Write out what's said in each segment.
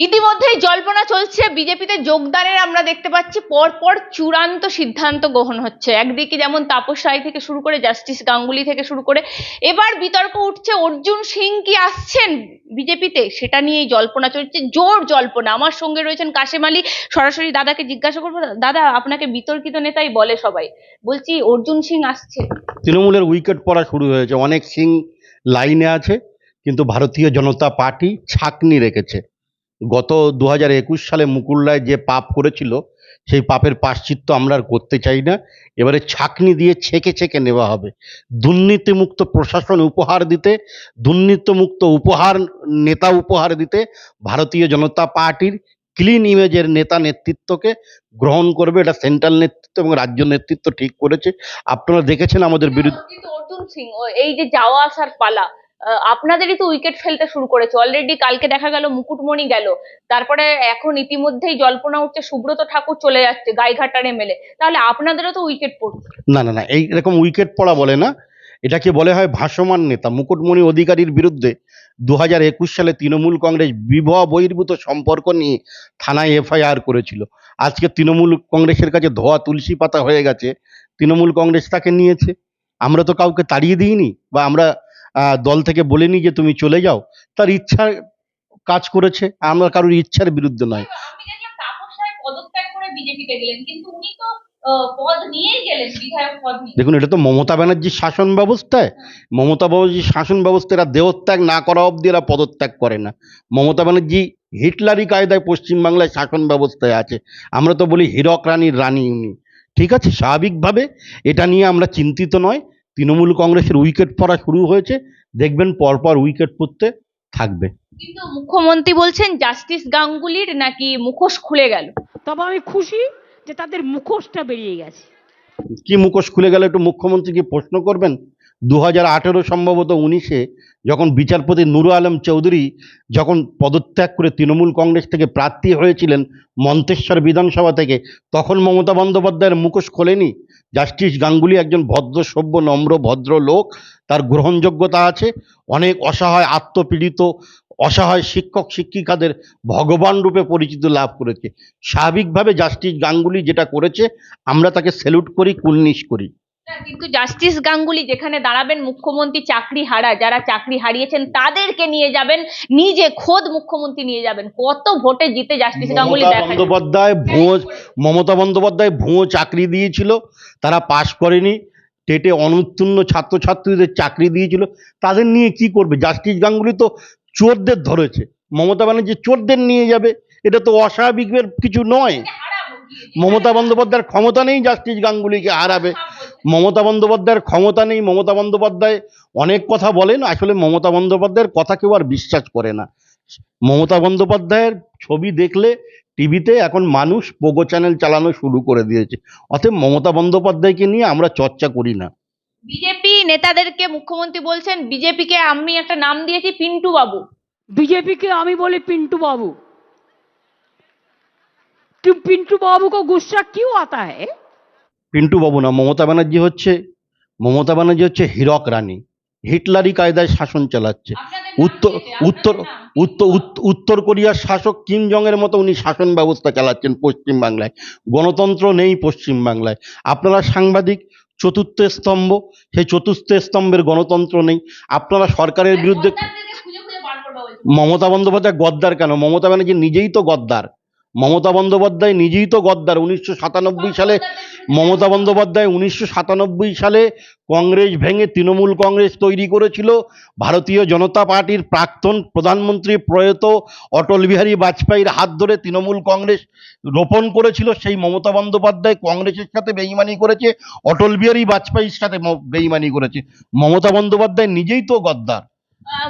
ইতিমধ্যেই জল্পনা চলছে, বিজেপিতে যোগদানের আমরা দেখতে পাচ্ছি, পরপর চূড়ান্ত সিদ্ধান্ত গ্রহণ হচ্ছে। একদিকে যেমন তাপস রায় থেকে শুরু করে, জাস্টিস গাঙ্গুলি থেকে শুরু করে, এবার বিতর্ক উঠছে, অর্জুন সিং কি আসছেন বিজেপিতে? সেটা নিয়েই জল্পনা চলছে, জোর জল্পনা। আমার সঙ্গে রয়েছেন কাশেম আলী, সরাসরি দাদাকে জিজ্ঞাসা করব। দাদা, আপনাকে বিতর্কিত নেতাই বলে সবাই। বলছি, অর্জুন সিং আসছে। তৃণমূলের উইকেট পড়া শুরু হয়েছে। অনেক সিং লাইনে আছে, কিন্তু ভারতীয় জনতা পার্টি ছাকনি রেখেছে। গত দু হাজার একুশ সালে মুকুল রায় যে পাপ করেছিল, সেই পাপের পাশ্চিত্য আমরা আর করতে চাই না। এবারে ছাকনি দিয়ে ছেঁকে ছেঁকে নেওয়া হবে। দুর্নীতিমুক্ত প্রশাসন উপহার দিতে, দুর্নীতিমুক্ত উপহার, নেতা উপহার দিতে ভারতীয় জনতা পার্টির ক্লিন ইমেজের নেতা নেতৃত্বকে গ্রহণ করবে। এটা সেন্ট্রাল নেতৃত্ব এবং রাজ্য নেতৃত্ব ঠিক করেছে। আপনারা দেখেছেন আমাদের বিরুদ্ধে অর্জুন সিং এই যে যাওয়া আসার পালা আপনাদেরই তো উইকেট ফেলতে শুরু করেছে। অলরেডি কালকে দেখা গেল, মুকুটমণি গেল। তারপরে এখন ইতিমধ্যেই জল্পনা উঠছে, সুব্রত ঠাকুর চলে যাচ্ছে গাইঘাটার এমএলএ তাহলে আপনাদেরও তো উইকেট পড়ছে। না না না, এই এরকম উইকেট পড়া বলে না। এটাকে বলে হয় ভাসমান নেতা। মুকুটমণি অধিকারীর বিরুদ্ধে দু হাজার একুশ সালে তৃণমূল কংগ্রেস বিবাহ বহির্ভূত সম্পর্ক নিয়ে থানায় এফআইআর করেছিল। আজকে তৃণমূল কংগ্রেসের কাছে ধোয়া তুলসী পাতা হয়ে গেছে। তৃণমূল কংগ্রেস তাকে নিয়েছে। আমরা তো কাউকে তাড়িয়ে দিইনি বা আমরা দল থেকে বলিনি যে তুমি চলে যাও তার ইচ্ছা কাজ করেছে আমরা কারোর ইচ্ছার বিরুদ্ধে নয়। দেখুন এটা তো মমতা ব্যানার্জির শাসন ব্যবস্থায়। মমতা ব্যানার্জির শাসন ব্যবস্থা এরা দেহত্যাগ না করা অবধি এরা পদত্যাগ করে না। মমতা ব্যানার্জি হিটলারি কায়দায় পশ্চিমবাংলায় শাসন ব্যবস্থায় আছে। আমরা তো বলি হীরক রানীর রানী উনি। ঠিক আছে স্বাভাবিকভাবে এটা নিয়ে আমরা চিন্তিত নয়। তৃণমূল কংগ্রেসের উইকেট পড়া শুরু হয়েছে দেখবেন পরপর উইকেট পড়তে থাকবে। কিন্তু মুখ্যমন্ত্রী বলছেন জাস্টিস গাঙ্গুলির নাকি মুখোশ খুলে গেল? তবে আমি খুশি যে তাদের মুখোশটা বেরিয়ে গেছে। কি মুখোশ খুলে গেল? একটু মুখ্যমন্ত্রীকে প্রশ্ন করবেন? দু হাজার আঠেরো সম্ভবত উনিশে যখন বিচারপতি নুরু আলম চৌধুরী যখন পদত্যাগ করে তৃণমূল কংগ্রেস থেকে প্রার্থী হয়েছিলেন মন্তেশ্বর বিধানসভা থেকে, তখন মমতা বন্দ্যোপাধ্যায়ের মুখোশ খোলেনি। জাস্টিস গাঙ্গুলি একজন ভদ্র, সভ্য, নম্র, ভদ্র লোক, তার গ্রহণযোগ্যতা আছে। অনেক অসহায়, আত্মপীড়িত, অসহায় শিক্ষক, শিক্ষিকাদের ভগবান রূপে পরিচিত লাভ করেছে। স্বাভাবিকভাবে জাস্টিস গাঙ্গুলি যেটা করেছে, আমরা তাকে স্যালুট করি কুলনিশ করি। কিন্তু জাস্টিস গাঙ্গুলি যেখানে দাঁড়াবেন মুখ্যমন্ত্রী চাকরি হারা যারা চাকরি হারিয়েছেন তাদেরকে নিয়ে যাবেন নিজে খোদ মুখ্যমন্ত্রী নিয়ে যাবেন। কত ভোটে জিতে জাস্টিস গাঙ্গুলি। বন্দ্যোপাধ্যায় ভুয়ো মমতা বন্দ্যোপাধ্যায় ভুয়ো চাকরি দিয়েছিল তারা পাশ করেনি। টেটে অনুত্তীর্ণ ছাত্রছাত্রীদের চাকরি দিয়েছিল। তাদের নিয়ে কি করবে? জাস্টিস গাঙ্গুলি তো চোরদের ধরেছে। মমতা ব্যানার্জি চোরদের নিয়ে যাবে। এটা তো অস্বাভাবিকের কিছু নয়। মমতা বন্দ্যোপাধ্যায়ের ক্ষমতা নেই জাস্টিস গাঙ্গুলিকে হারাবে। মমতা বন্দ্যোপাধ্যায়ের ক্ষমতা নেই মমতা বন্দ্যোপাধ্যায় অনেক কথা বলেন আসলে মমতা বন্দ্যোপাধ্যায়ের কথা কেউ আর বিশ্বাস করে না মমতা বন্দ্যোপাধ্যায়ের ছবি দেখলে টিভিতে এখন মানুষ পোগো চ্যানেল চালানো শুরু করে দিয়েছে অতএব মমতা বন্দ্যোপাধ্যায়কে নিয়ে আমরা চর্চা করি না বিজেপি নেতাদেরকে মুখ্যমন্ত্রী বলছেন বিজেপিকে আমি একটা নাম দিয়েছি পিন্টু বাবু बीजेपी আমি বলি पिंटू बाबू क्यों पिंटू बाबू को गुस्सा क्यों आता है পিন্টু বাবু না মমতা ব্যানার্জি হচ্ছে মমতা ব্যানার্জি হচ্ছে হীরক রানী। হিটলারি কায়দায় শাসন চালাচ্ছে। উত্তর উত্তর উত্তর উত্তর কোরিয়ার শাসক কিম জং এর মতো উনি শাসন ব্যবস্থা চালাচ্ছেন পশ্চিম বাংলায় গণতন্ত্র নেই পশ্চিম বাংলায় আপনারা সাংবাদিক চতুর্থ স্তম্ভ সেই চতুর্থ স্তম্ভের গণতন্ত্র নেই। আপনারা সরকারের বিরুদ্ধে মমতা বন্দ্যোপাধ্যায় গদ্দার কেন? মমতা ব্যানার্জি নিজেই তো গদ্দার। মমতা বন্দ্যোপাধ্যায় নিজেই তো গদ্দার। উনিশশো সাতানব্বই সালে মমতা বন্দ্যোপাধ্যায় উনিশশো সাতানব্বই সালে কংগ্রেস ভেঙে তৃণমূল কংগ্রেস তৈরি করেছিল। ভারতীয় জনতা পার্টির প্রাক্তন প্রধানমন্ত্রী প্রয়াত অটল বিহারী বাজপেয়ীর হাত ধরে তৃণমূল কংগ্রেস রোপণ করেছিল। সেই মমতা বন্দ্যোপাধ্যায় কংগ্রেসের সাথে বেইমানি করেছে, অটল বিহারী বাজপেয়ীর সাথে বেইমানি করেছে। মমতা বন্দ্যোপাধ্যায় নিজেই তো গদ্দার।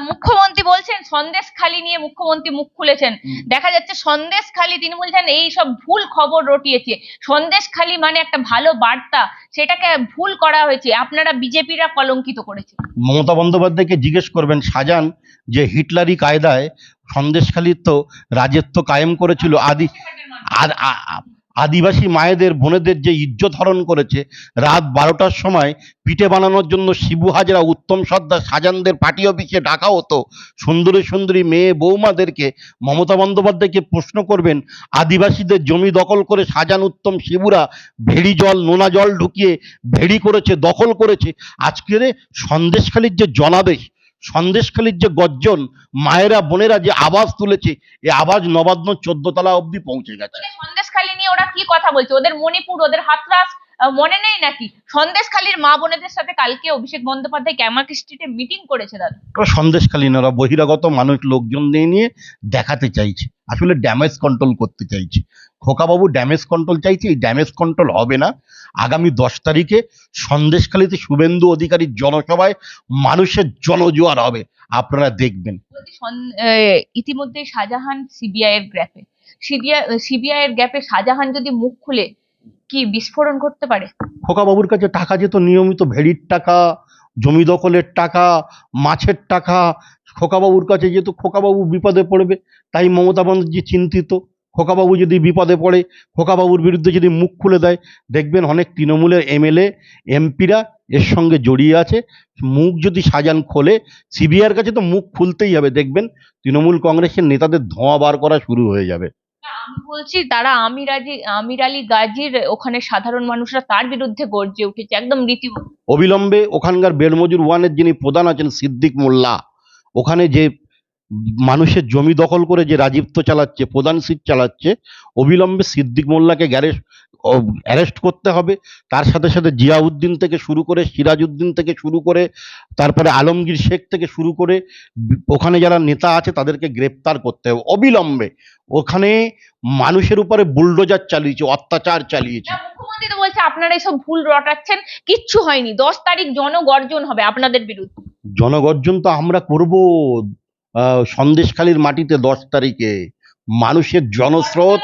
মুখ্যমন্ত্রী বলছেন সন্দেশ খালি নিয়ে মুখ্যমন্ত্রী মুখ খুলেছেন। দেখা যাচ্ছে সন্দেশ খালি তিনি বলছেন এই সব ভুল খবর রটিয়েছে। সন্দেশ খালি মানে একটা ভালো বার্তা সেটাকে ভুল করা হয়েছে। আপনারা বিজেপিরা কলঙ্কিত করেছে। মমতা বন্দ্যোপাধ্যায়কে জিজ্ঞেস করবেন শাহজাহান যে হিটলারি কায়দায় সন্দেশখালির তো রাজত্ব কায়েম করেছিল আদি আর আদিবাসী মায়েদের, বোনেদের যে ইজ্জত হরণ করেছে, রাত বারোটার সময় পিঠে বানানোর জন্য শিবু হাজরা উত্তম সর্দার সাজানদের পার্টি অফিসে ডাকা হতো। সুন্দরী সুন্দরী মেয়ে বৌমাদেরকে মমতা বন্দ্যোপাধ্যায়কে প্রশ্ন করবেন, আদিবাসীদের জমি দখল করে সাজান উত্তম শিবুরা ভেড়ি জল, নোনা জল ঢুকিয়ে ভেড়ি করেছে, দখল করেছে। আজকের সন্দেশখালির যে জনাদেশ সন্দেশখালির যে গর্জন মায়েরা বোনেরা যে আওয়াজ তুলেছে এই আওয়াজ নবান্ন চোদ্দ তলা অবধি পৌঁছে গেছে। সন্দেশখালী নিয়ে ওরা কি কথা বলছে? ওদের মণিপুর ওদের হাতরাস মনে নেই নাকি? সন্দেশখালীর মা বোনেদের সাথে কালকে অভিষেক বন্দ্যোপাধ্যায় ক্যামাক স্ট্রিটে মিটিং করেছে দাদা। ওরা সন্দেশখালীন ওরা বহিরাগত মানুষ লোকজন নিয়ে নিয়ে দেখাতে চাইছে। আসলে ড্যামেজ কন্ট্রোল করতে চাইছে। খোকাবাবু ড্যামেজ কন্ট্রোল চাইছে এই ড্যামেজ কন্ট্রোল হবে না। আগামী দশ তারিখে সন্দেশখালীতে শুভেন্দু অধিকারীর জনসভায় মানুষের জনজোয়ার হবে। আপনারা দেখবেন। ইতিমধ্যে শাহজাহান সিবিআই এর গ্যাপে সিবিআই এর গ্যাপে শাহজাহান যদি মুখ খুলে কি বিস্ফোরণ করতে পারে? খোকাবাবুর কাছে টাকা যেত নিয়মিত ভেড়ির টাকা জমি দখলের টাকা মাছের টাকা। খোকাবাবুর কাছে যেহেতু খোকাবাবু বিপদে পড়বে তাই মমতা ব্যানার্জি চিন্তিত। খোকাবাবু যদি বিপদে পড়ে খোকাবাবুর বিরুদ্ধে যদি মুখ খুলে দেয় দেখবেন অনেক তৃণমূলের এমএলএ এমপিরা এর সঙ্গে জড়িয়ে আছে। মুখ যদি সাজান খোলে সিবিআইয়ের কাছে তো মুখ খুলতেই হবে। দেখবেন তৃণমূল কংগ্রেসের নেতাদের ধোঁয়া বার করা শুরু হয়ে যাবে। আমি বলছি তারা আমির আমির আলী গাজীর ওখানে সাধারণ মানুষরা তার বিরুদ্ধে গর্জে উঠেছে একদম রীতি অবিলম্বে ওখানকার বেলমজুর ওয়ানের যিনি প্রধান আছেন সিদ্দিক মোল্লা ওখানে যে মানুষের জমি দখল করে যে রাজত্ব চালাচ্ছে প্রধান সিট চালাচ্ছে অবিলম্বে সিদ্দিক মোল্লাকে গ্যারেস্ট অ্যারেস্ট করতে হবে। তার সাথে সাথে জিয়াউদ্দিন থেকে শুরু করে সিরাজউদ্দিন থেকে শুরু করে তারপরে আলমগীর শেখ থেকে শুরু করে ওখানে যারা নেতা আছে তাদেরকে গ্রেপ্তার করতে হবে। অবিলম্বে ওখানে মানুষের উপরে বুলডোজার চালিয়েছে অত্যাচার চালিয়েছে। মুখ্যমন্ত্রী তো বলছে আপনারা এসব ভুল রটাচ্ছেন কিচ্ছু হয়নি। দশ তারিখ জনগর্জন হবে আপনাদের বিরুদ্ধে। জনগর্জন তো আমরা করব। সন্দেশখালির মাটিতে দশ তারিখে। মানুষের জনস্রোত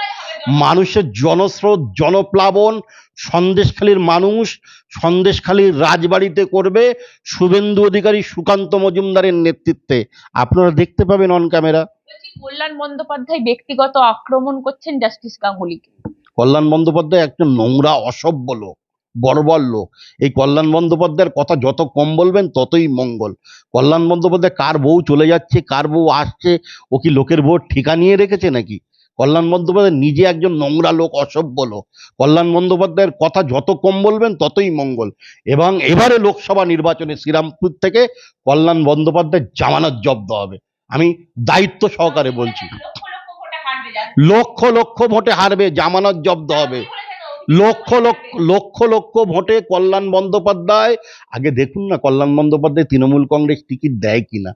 মানুষের জনস্রোত জনপ্লাবন সন্দেশখালীর মানুষ সন্দেশখালীর রাজবাড়িতে করবে শুভেন্দু অধিকারী সুকান্ত মজুমদারের নেতৃত্বে। আপনারা দেখতে পাবেন অন ক্যামেরা কল্যাণ বন্দ্যোপাধ্যায় ব্যক্তিগত আক্রমণ করছেন জাস্টিস গাঙ্গুলিকে। কল্যাণ বন্দ্যোপাধ্যায় একজন নোংরা অসভ্য লোক। বর্বর লোক। এই কল্যাণ বন্দ্যোপাধ্যায়ের কথা যত কম বলবেন, ততই মঙ্গল। কল্যাণ বন্দ্যোপাধ্যায় কার বউ চলে যাচ্ছে, কার বউ আসছে, ও কি লোকের বউ ঠিকা নিয়ে রেখেছে নাকি? কল্যাণ বন্দ্যোপাধ্যায় নিজে একজন নোংরা লোক, অসভ্য লোক। কল্যাণ বন্দ্যোপাধ্যায়ের কথা যত কম বলবেন, ততই মঙ্গল। এবং এবারে লোকসভা নির্বাচনে শ্রীরামপুর থেকে কল্যাণ বন্দ্যোপাধ্যায় জামানত জব্দ হবে। আমি দায়িত্ব সহকারে বলছি। লক্ষ লক্ষ ভোটে হারবে, জামানত জব্দ হবে। লক্ষ লক্ষ লক্ষ লক্ষ ভোটে কল্যাণ বন্দ্যোপাধ্যায়। আগে দেখুন না কল্যাণ বন্দ্যোপাধ্যায়, তৃণমূল কংগ্রেস টিকিট দেয় কিনা।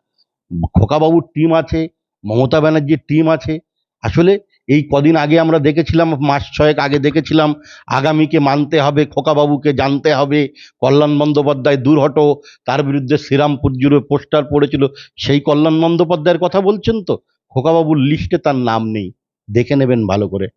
খোকাবাবুর টিম আছে, মমতা ব্যানার্জির টিম আছে। আসলে এই কদিন আগে আমরা দেখেছিলাম, মাস ছয়েক আগে দেখেছিলাম, আগামীকে মানতে হবে, খোকাবাবুকে জানতে হবে, কল্যাণ বন্দ্যোপাধ্যায় দূর হটো তার বিরুদ্ধে শ্রীরামপুর জুড়ে পোস্টার পড়েছিল। সেই কল্যাণ বন্দ্যোপাধ্যায়ের কথা বলছেন তো? খোকাবাবুর লিস্টে তার নাম নেই। দেখে নেবেন ভালো করে।